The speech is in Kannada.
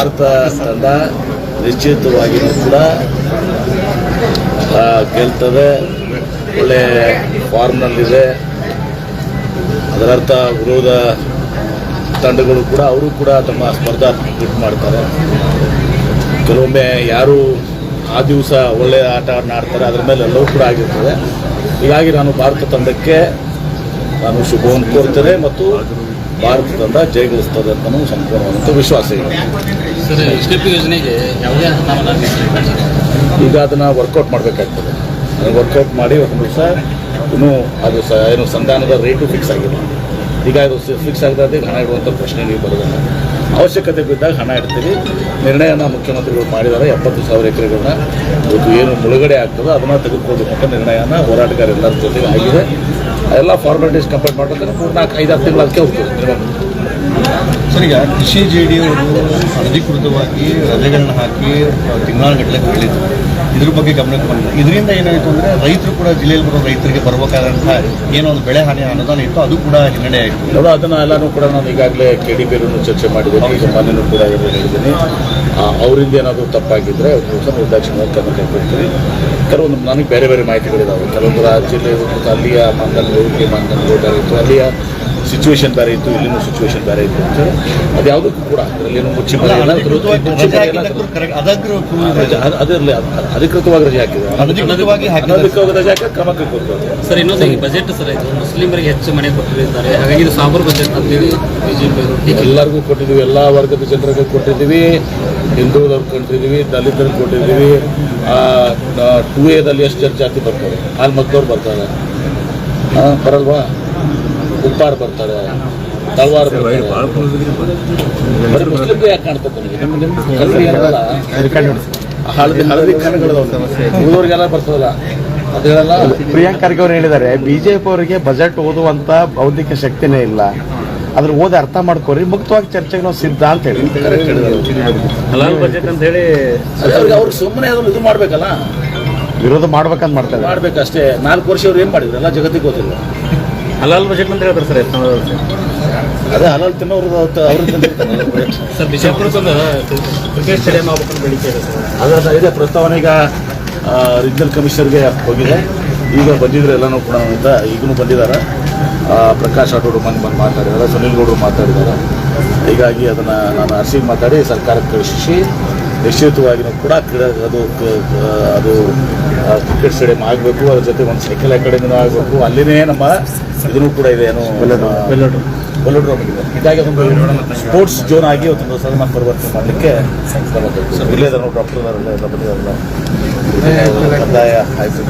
ಭಾರತ ತಂಡ ನಿಶ್ಚಿತವಾಗಿಯೂ ಕೂಡ ಗೆಲ್ತದೆ. ಒಳ್ಳೆ ಫಾರ್ಮ್ನಲ್ಲಿದೆ ಅದರರ್ಥ ವಿರೋಧ ತಂಡಗಳು ಕೂಡ, ಅವರು ಕೂಡ ತಮ್ಮ ಸ್ಪರ್ಧಾತ್ಮಕ ಮಾಡ್ತಾರೆ. ಕೆಲವೊಮ್ಮೆ ಯಾರು ಆ ದಿವಸ ಒಳ್ಳೆಯ ಆಟವನ್ನು ಆಡ್ತಾರೆ ಅದರ ಮೇಲೆ ಎಲ್ಲವೂ ಕೂಡ ಆಗಿರ್ತದೆ. ಹೀಗಾಗಿ ನಾನು ಭಾರತ ತಂಡಕ್ಕೆ ನಾನು ಶುಭವನ್ನು ಕೋರ್ತೇನೆ ಮತ್ತು ಭಾರತ ತಂಡ ಜಯಗಳಿಸ್ತದೆ ಅಂತ ಸಂಪೂರ್ಣವಾದಂಥ ವಿಶ್ವಾಸ ಇದೆ. ಈಗ ಅದನ್ನು ವರ್ಕೌಟ್ ಮಾಡಬೇಕಾಗ್ತದೆ. ಅದನ್ನು ವರ್ಕೌಟ್ ಮಾಡಿ ಒಂದು ದಿವಸ ಇನ್ನೂ ಅದು ಸ, ಏನು ಸಂಧಾನದ ರೇಟು ಫಿಕ್ಸ್ ಆಗಿಲ್ಲ. ಈಗ ಅದು ಫಿಕ್ಸ್ ಆಗದೆ ಹಣ ಇಡುವಂಥ ಪ್ರಶ್ನೆ ನೀವು ಬರೋದಿಲ್ಲ ಅವಶ್ಯಕತೆ ಬಿದ್ದಾಗ ಹಣ ಇಡ್ತೀವಿ. ನಿರ್ಣಯನ ಮುಖ್ಯಮಂತ್ರಿಗಳು ಮಾಡಿದ್ದಾರೆ, ಎಪ್ಪತ್ತು ಸಾವಿರ ಎಕರೆಗಳನ್ನ. ಇವತ್ತು ಏನು ಮುಳುಗಡೆ ಆಗ್ತದೋ ಅದನ್ನು ತೆಗೆದುಕೊಳ್ಬೇಕಂತ ನಿರ್ಣಯನ ಹೋರಾಟಗಾರ ಎಲ್ಲರ ಜೊತೆಗೆ ಆಗಿದೆ. ಎಲ್ಲ ಫಾರ್ಮಾಲಿಟೀಸ್ ಕಂಪ್ಲೀಟ್ ಮಾಡಬೇಕಾದ್ರೆ ಮೂರು ನಾಲ್ಕು ಐದಾರು ತಿಂಗಳು ಅದಕ್ಕೆ ಹೋಗ್ತದೆ. ಸರ್ ಈಗ ಕೃಷಿ ಜೆ ಡಿ ಅವರು ಅನಧಿಕೃತವಾಗಿ ರಜೆಗಳನ್ನ ಹಾಕಿ ತಿಂಗಳಗಟ್ಟಲೆ ಹೇಳಿದ್ರು. ಇದ್ರ ಬಗ್ಗೆ ಗಮನಕ್ಕೆ ಬಂದಿದೆ ಇದರಿಂದ ಏನಾಯಿತು ಅಂದರೆ ರೈತರು ಕೂಡ ಜಿಲ್ಲೆಯಲ್ಲಿ ಬರೋ ರೈತರಿಗೆ ಬರಬೇಕಾದಂತಹ ಏನೋ ಒಂದು ಬೆಳೆ ಹಾನಿ ಅನುದಾನ ಇತ್ತು ಅದು ಕೂಡ ಹಿನ್ನಡೆ ಆಯಿತು. ನೋಡ ಅದನ್ನು ಎಲ್ಲನೂ ಕೂಡ ನಾನು ಈಗಾಗಲೇ ಕೆ ಡಿ ಬಿಯನ್ನು ಚರ್ಚೆ ಮಾಡಿದ್ದೀನಿ ಈಗ ಕೂಡ ಹೇಳಿದ್ದೀನಿ. ಅವರಿಂದ ಏನಾದರೂ ತಪ್ಪಾಗಿದ್ದರೆ ಅವ್ರ ದಿವಸ ನಿರ್ದಾಕ್ಷಿಣ್ಯವಾಗಿ ಕ್ರಮ ಕೈಗೊಳ್ತೀನಿ ಕೆಲವೊಂದು ನನಗೆ ಬೇರೆ ಬೇರೆ ಮಾಹಿತಿಗಳಿದ್ದಾವೆ ಕೆಲವೊಂದು ಒಂದು ಅಲ್ಲಿಯ ಮಾನದಂಡಗಳು ಹೋಗಿ ಬೇರೆ ಅಲ್ಲಿಯ ಸಿಚುವೇಶನ್ ಬೇರೆ ಇತ್ತು ಇಲ್ಲಿನೂ ಸಿಚುವೇಶನ್ ಬೇರೆ ಇತ್ತು ಅಂತ ಅದು ಯಾವುದಕ್ಕೂ ಕೂಡ ಅದರಲ್ಲೇನು ಮುಚ್ಚಿ ಅದರಲ್ಲಿ ಅಧಿಕೃತವಾಗಿ ರಜೆ ಹಾಕಿದೆ. ಅನಧಿಕೃತವಾಗಿ ರಜೆ ಹಾಕಿ ಕ್ರಮ ಕೈಗೊಳ್ತೀವಿ ಸರ್ ಇನ್ನೊಂದು ಈ ಬಜೆಟ್ ಸರ್ ಇದು ಮುಸ್ಲಿಮರಿಗೆ ಹೆಚ್ಚು ಮನೆ ಕೊಟ್ಟಿದ್ದಾರೆ. ಹಾಗಾಗಿ ಇದು ಸಾಂಬಾರು ಬಜೆಟ್ ಅಂತೇಳಿ ಬಿಜೆಪಿ ಎಲ್ಲರಿಗೂ ಕೊಟ್ಟಿದ್ದೀವಿ ಎಲ್ಲ ವರ್ಗದ ಜನರಿಗೆ ಕೊಟ್ಟಿದ್ದೀವಿ ಹಿಂದೂದವ್ರು ಕೊಟ್ಟಿದ್ದೀವಿ ದಲಿತರಿಗೆ ಕೊಟ್ಟಿದ್ದೀವಿ. ಟೂ ಎದಲ್ಲಿ ಎಷ್ಟು ಜನ ಜಾತಿ ಬರ್ತಾರೆ? ಹಾಲು ಮಗ್ದವ್ರು ಬರ್ತಾರೆ. ಬರಲ್ವಾ? ಉಪ್ಪಾರ್ ಬರ್ತಾರೆ ತಳವಾರ ಬರ್ತಾರೆ. ಮುಸ್ಲಿಮ್ಗೆ ಯಾಕೆ ಕಾಣ್ತದೆ ಹಳದಿ ಕಣ್ಣುಗಳು ಉಳಿದವ್ರಿಗೆಲ್ಲ ಬರ್ತದಲ್ಲ ಅದು ಹೇಳಲ್ಲ ಪ್ರಿಯಾಂಕ್ ಖರ್ಗೆ ಅವರು ಹೇಳಿದ್ದಾರೆ ಬಿಜೆಪಿ ಅವರಿಗೆ ಬಜೆಟ್ ಓದುವಂತ ಬೌದ್ಧಿಕ ಶಕ್ತಿನೇ ಇಲ್ಲ. ಅದ್ರ ಓದಿ ಅರ್ಥ ಮಾಡ್ಕೋರಿ ಮುಕ್ತವಾಗಿ ಚರ್ಚೆಗೆ ನಾವು ಸಿದ್ಧ ಅಂತ ಹೇಳಿ. ಹೇಳಿದ್ರು ಹಲಾಲ್ ಬಜೆಟ್ ಅಂತ ಹೇಳಿ ಅದೇ ಅವ್ರಿಗೆ ಅವ್ರಿಗೆ ಸುಮ್ಮನೆ ಅದನ್ನು ಇದು ಮಾಡ್ಬೇಕಲ್ಲ? ವಿರೋಧ ಮಾಡ್ಬೇಕಂತ ಮಾಡ್ತಾರೆ ಮಾಡ್ಬೇಕಷ್ಟೇ. ನಾಲ್ಕು ವರ್ಷ ಅವ್ರು ಏನು ಮಾಡಿದ್ರು? ಎಲ್ಲ ಜಗತ್ತಿಗೆ ಗೊತ್ತಿಲ್ಲ. ಹಲಾಲ್ ಬಜೆಟ್ ಅಂತ ಹೇಳ್ತಾರೆ ಸರ್ ಯತ್ನಾಳ್ ಅದೇ ಹಲಾಲ್ ತಿನ್ನೋರು ಅವ್ರ ಸರ್ ಬಿಜಾಪುರಕ್ಕೊಂದು ಕ್ರಿಕೆಟ್ ಸ್ಟೇಡಿಯಂ ಆಗ್ಬೇಕಂತ ಬೇಡಿಕೆ ಇದೆ ಸರ್. ಅದರ ಇದೆ ಪ್ರಸ್ತಾವನೆ ಈಗ ರೀಜನಲ್ ಕಮಿಷನರ್ಗೆ ಹೋಗಿದೆ. ಈಗ ಬಂದಿದ್ರೆ ಎಲ್ಲನೂ ಕೂಡ ಅಂತ ಈಗಲೂ ಬಂದಿದ್ದಾರೆ ಆ, ಪ್ರಕಾಶ್ ಆಟೋಡು ಮನೆ ಬಂದು ಮಾತಾಡಿದ್ದಾರೆ ಸುನಿಲ್ ಗೌಡರು ಮಾತಾಡಿದ್ದಾರೆ ಹೀಗಾಗಿ ಅದನ್ನು ನಾನು ಅರ್ಸಿಗೆ ಮಾತಾಡಿ ಸರ್ಕಾರಕ್ಕೆ ಕಳಿಸಿ. ನಿಶ್ಚಿತವಾಗಿಯೂ ಕೂಡ ಕ್ರೀಡಾ ಅದು ಅದು ಕ್ರಿಕೆಟ್ ಸ್ಟೇಡಿಯಂ ಆಗಬೇಕು ಅದ್ರ ಜೊತೆ ಒಂದು ಸೈಕಲ್ ಅಕಾಡೆಮಿನೂ ಆಗಬೇಕು ಅಲ್ಲಿನೇ ನಮ್ಮ ಇದನ್ನು ಕೂಡ ಇದೆ ಏನು ವೆಲ್ಲೋಡ್ರೋಮ್ ಇದೆ ಹೀಗಾಗಿ ಒಂದು ಸ್ಪೋರ್ಟ್ಸ್ ಜೋನ್ ಆಗಿ ಒಂದು ಸದನ ಪರಿವರ್ತನೆ ಮಾಡಲಿಕ್ಕೆ. ಇಲ್ಲೇ ಡಾಕ್ಟರ್ ಎಲ್ಲ ಬಂದಿದ್ದಾರಲ್ಲ. ಕಂದಾಯ ಆಯ್ತು